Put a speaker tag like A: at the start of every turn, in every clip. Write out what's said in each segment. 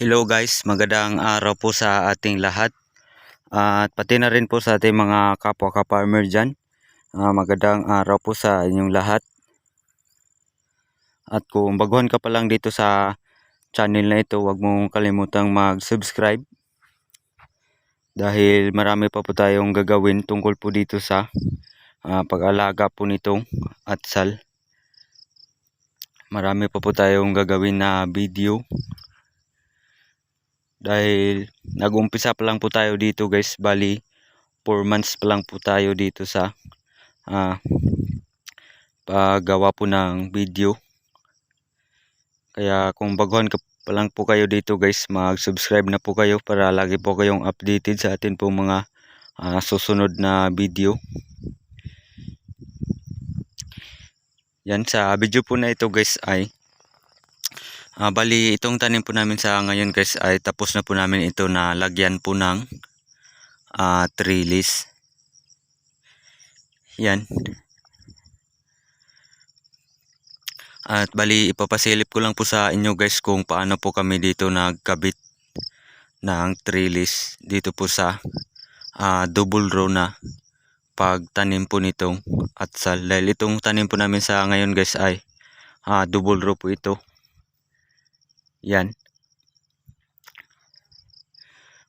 A: Hello guys, magandang araw po sa ating lahat. At pati na rin po sa ating mga kapwa ka-farmer dyan. Ah, magandang araw po sa inyong lahat. At kung baguhan ka pa lang dito sa channel na ito, huwag mong kalimutang mag-subscribe. Dahil marami pa po tayong gagawin tungkol po dito sa ah, pag-alaga po nitong atsal. Marami pa po tayong gagawin na video dahil nag-umpisa pa lang po tayo dito guys. Bali 4 months pa lang po tayo dito sa ah, paggawa po ng video. Kaya kung baguhan ka pa lang po kayo dito guys mag subscribe na po kayo para lagi po kayong updated sa atin po mga ah, susunod na video. Yan sa video po na ito guys ay Ah, bali, itong tanim po namin sa ngayon guys ay tapos na po namin ito na lagyan po ng ah, trellis. Yan. At bali, ipapasilip ko lang po sa inyo guys kung paano po kami dito nagkabit ng trellis dito po sa ah, double row na pagtanim po nitong atsal. Dahil itong tanim po namin sa ngayon guys ay ah, double row po ito. Yan.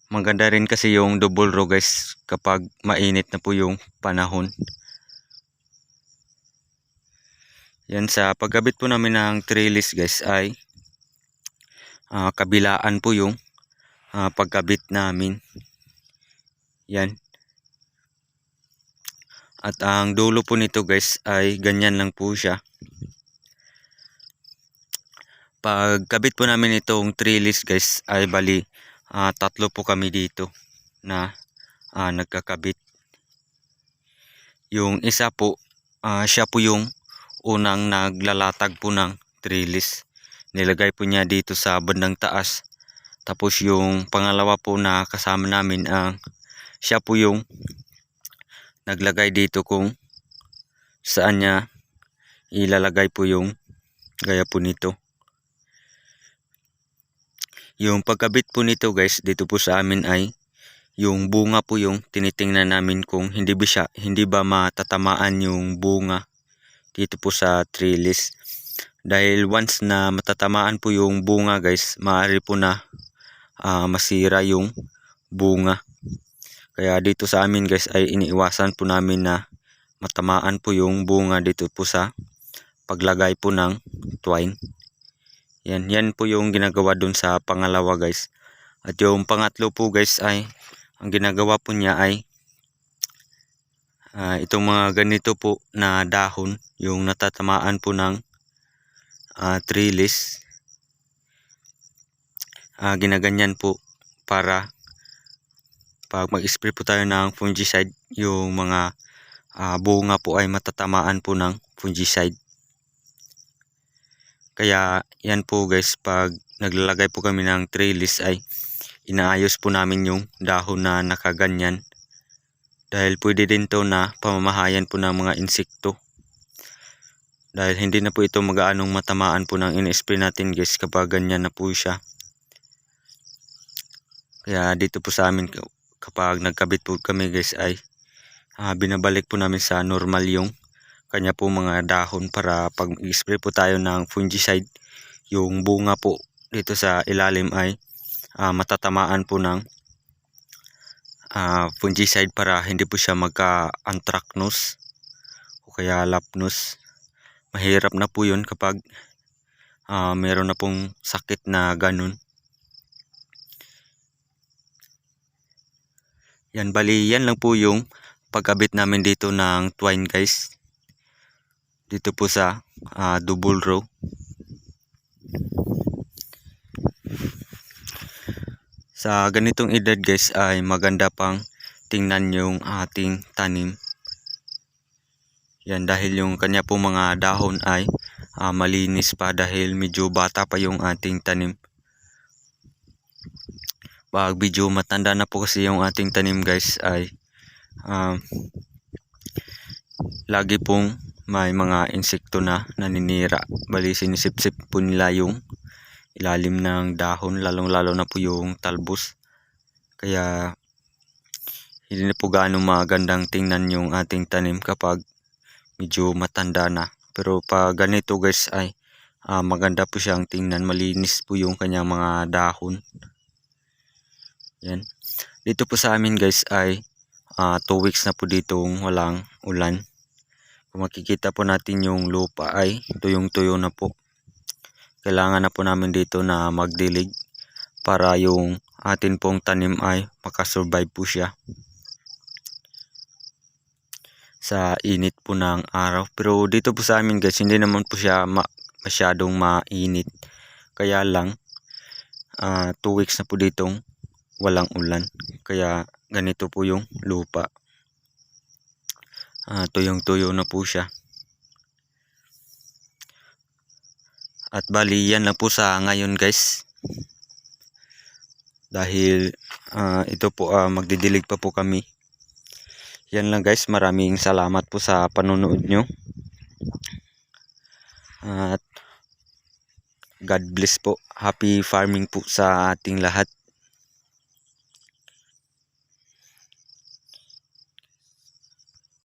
A: Maganda rin kasi yung double row guys kapag mainit na po yung panahon. Yan sa pagkabit po namin ng trellis guys ay ah, kabilaan po yung ah, pagkabit namin. Yan. At ang dulo po nito guys ay ganyan lang po siya pagkabit po namin itong trellis guys ay bali ah, tatlo po kami dito na ah, nagkakabit. Yung isa po ah, siya po yung unang naglalatag po ng trellis nilagay po niya dito sa bandang taas. Tapos yung pangalawa po na kasama namin ang siya po yung naglagay dito kung saan niya ilalagay po yung gaya po nito yung pagkabit po nito guys dito po sa amin ay yung bunga po yung tinitingnan namin kung hindi ba siya hindi ba matatamaan yung bunga dito po sa trellis dahil once na matatamaan po yung bunga guys maaari po na uh, masira yung bunga. Kaya dito sa amin guys ay iniiwasan po namin na matamaan po yung bunga dito po sa paglagay po ng twine yan, yan po yung ginagawa dun sa pangalawa guys. At yung pangatlo po guys ay, ang ginagawa po niya ay, uh, itong mga ganito po na dahon, yung natatamaan po ng uh, trellis. Uh, ginaganyan po para pag mag-spray po tayo ng fungicide, yung mga uh, bunga po ay matatamaan po ng fungicide. Kaya yan po guys pag naglalagay po kami ng trellis ay inaayos po namin yung dahon na nakaganyan. Dahil pwede din to na pamamahayan po ng mga insekto. Dahil hindi na po ito magaanong matamaan po ng in-spray natin guys kapag ganyan na po siya. Kaya dito po sa amin kapag nagkabit po kami guys ay uh, binabalik po namin sa normal yung kanya po mga dahon para pag spray po tayo ng fungicide. Yung bunga po dito sa ilalim ay uh, matatamaan po ng uh, fungicide para hindi po siya magka anthracnose o kaya lapnose mahirap na po yun kapag uh, meron na pong sakit na ganun. Yan bali yan lang po yung pagkabit namin dito ng twine guys dito po sa uh, double row. Sa ganitong edad guys ay maganda pang tingnan yung ating tanim. Yan dahil yung kanya po mga dahon ay uh, malinis pa dahil medyo bata pa yung ating tanim. Pag medyo matanda na po kasi yung ating tanim guys ay uh, lagi pong may mga insekto na naninira. Bali sinisip-sip po nila yung ilalim ng dahon lalong lalo na po yung talbos. Kaya hindi na po gaano magandang tingnan yung ating tanim kapag medyo matanda na. Pero pag ganito guys ay ah, maganda po siyang tingnan. Malinis po yung kanyang mga dahon. Yan. Dito po sa amin guys ay 2 weeks na po ditong walang ulan kung makikita po natin yung lupa ay tuyong tuyo na po. Kailangan na po namin dito na magdilig para yung atin pong tanim ay makasurvive po siya sa init po ng araw. Pero dito po sa amin guys hindi naman po siya ma masyadong mainit. Kaya lang 2 weeks na po ditong walang ulan. Kaya ganito po yung lupa Ah, tuyong tuyo na po siya At bali yan lang po sa ngayon guys. Dahil ah, ito po ah, magdidilig pa po kami. Yan lang guys. Maraming salamat po sa panonood nyo. At God bless po. Happy farming po sa ating lahat.